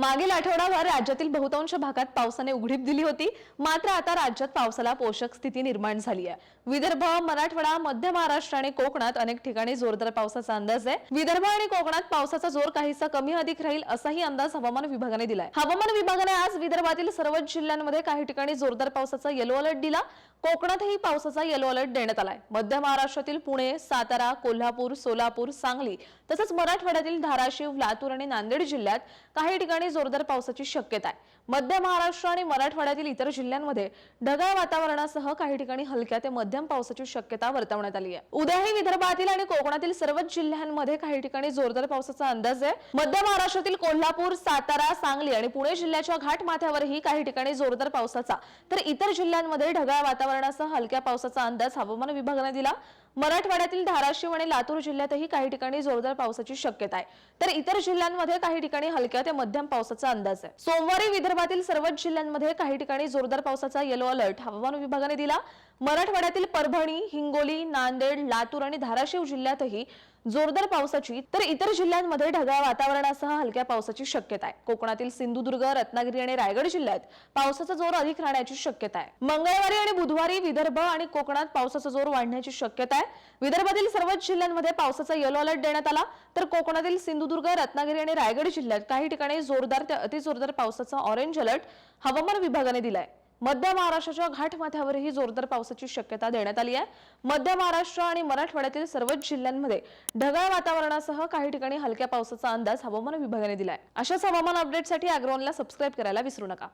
मागील आठवडाभर राज्यातील बहुतांश भागात पावसाने उघडीप दिली होती. मात्र आता राज्यात पावसाला पोषक स्थिती निर्माण झाली आहे. विदर्भ मराठवाडा मध्य महाराष्ट्र आणि कोकणात अनेक ठिकाणी जोरदार पावसाचा अंदाज आहे. विदर्भ आणि कोकणात पावसाचा जोर काहीसा कमी अधिक राहील असाही अंदाज हवामान विभागाने दिलाय. हवामान विभागाने आज विदर्भातील सर्वच जिल्ह्यांमध्ये काही ठिकाणी जोरदार पावसाचा येलो अलर्ट दिला. कोकणातही पावसाचा येलो अलर्ट देण्यात आलाय. मध्य महाराष्ट्रातील पुणे सातारा कोल्हापूर सोलापूर सांगली तसंच मराठवाड्यातील धाराशिव लातूर आणि नांदेड जिल्ह्यात काही ठिकाणी जोरदार पावसाची शक्यता आहे. मध्य महाराष्ट्र आणि मराठवाड्यातील इतर जिल्ह्यांमध्ये ढगाळ वातावरणासह काही ठिकाणी हलक्या ते मध्यम पावसाची शक्यता वर्तवण्यात आली आहे. उद्याही विदर्भातील आणि कोकणातील सर्वच जिल्ह्यांमध्ये काही ठिकाणी जोरदार पावसाचा अंदाज आहे. मध्य महाराष्ट्रातील कोल्हापूर सातारा सांगली आणि पुणे जिल्ह्याच्या घाट माथ्यावरही काही ठिकाणी जोरदार पावसाचा तर इतर जिल्ह्यांमध्ये ढगाळ वातावरणासह हलक्या पावसाचा अंदाज हवामान विभागाने दिला. मराठवाड्यातील धाराशिव आणि लातूर जिल्ह्यातही काही ठिकाणी जोरदार पावसाची शक्यता आहे. तर इतर जिल्ह्यांमध्ये काही ठिकाणी हलक्या ते मध्यम पावसाचा अंदाज आहे. सोमवारी विदर्भातील सर्वच जिल्ह्यांमध्ये काही ठिकाणी जोरदार पावसाचा येलो अलर्ट हवामान विभागाने दिला. मराठवाड्यातील परभणी हिंगोली नांदेड लातूर आणि धाराशिव जिल्ह्यातही जोरदार पावसाची तर इतर जिल्ह्यांमध्ये ढगाळ वातावरणासह हलक्या पावसाची शक्यता आहे. कोकणातील सिंधुदुर्ग रत्नागिरी आणि रायगड जिल्ह्यात पावसाचा जोर अधिक राहण्याची शक्यता आहे. मंगळवारी आणि बुधवारी विदर्भ आणि कोकणात पावसाचा जोर वाढण्याची शक्यता आहे. विदर्भातील सर्वच जिल्ह्यांमध्ये पावसाचा येलो अलर्ट देण्यात आला. तर कोकणातील सिंधुदुर्ग रत्नागिरी आणि रायगड जिल्ह्यात काही ठिकाणी जोरदार ते अतिजोरदार पावसाचा ऑरेंज अलर्ट हवामान विभागाने दिलाय. मध्य महाराष्ट्राच्या घाटमाथ्यावरही जोरदार पावसाची शक्यता देण्यात आली आहे. मध्य महाराष्ट्र आणि मराठवाड्यातील सर्वच जिल्ह्यांमध्ये ढगाळ वातावरणासह काही ठिकाणी हलक्या पावसाचा अंदाज हवामान विभागाने दिलाय. अशाच हवामान अपडेटसाठी अग्रवालला सबस्क्राईब करायला विसरू नका.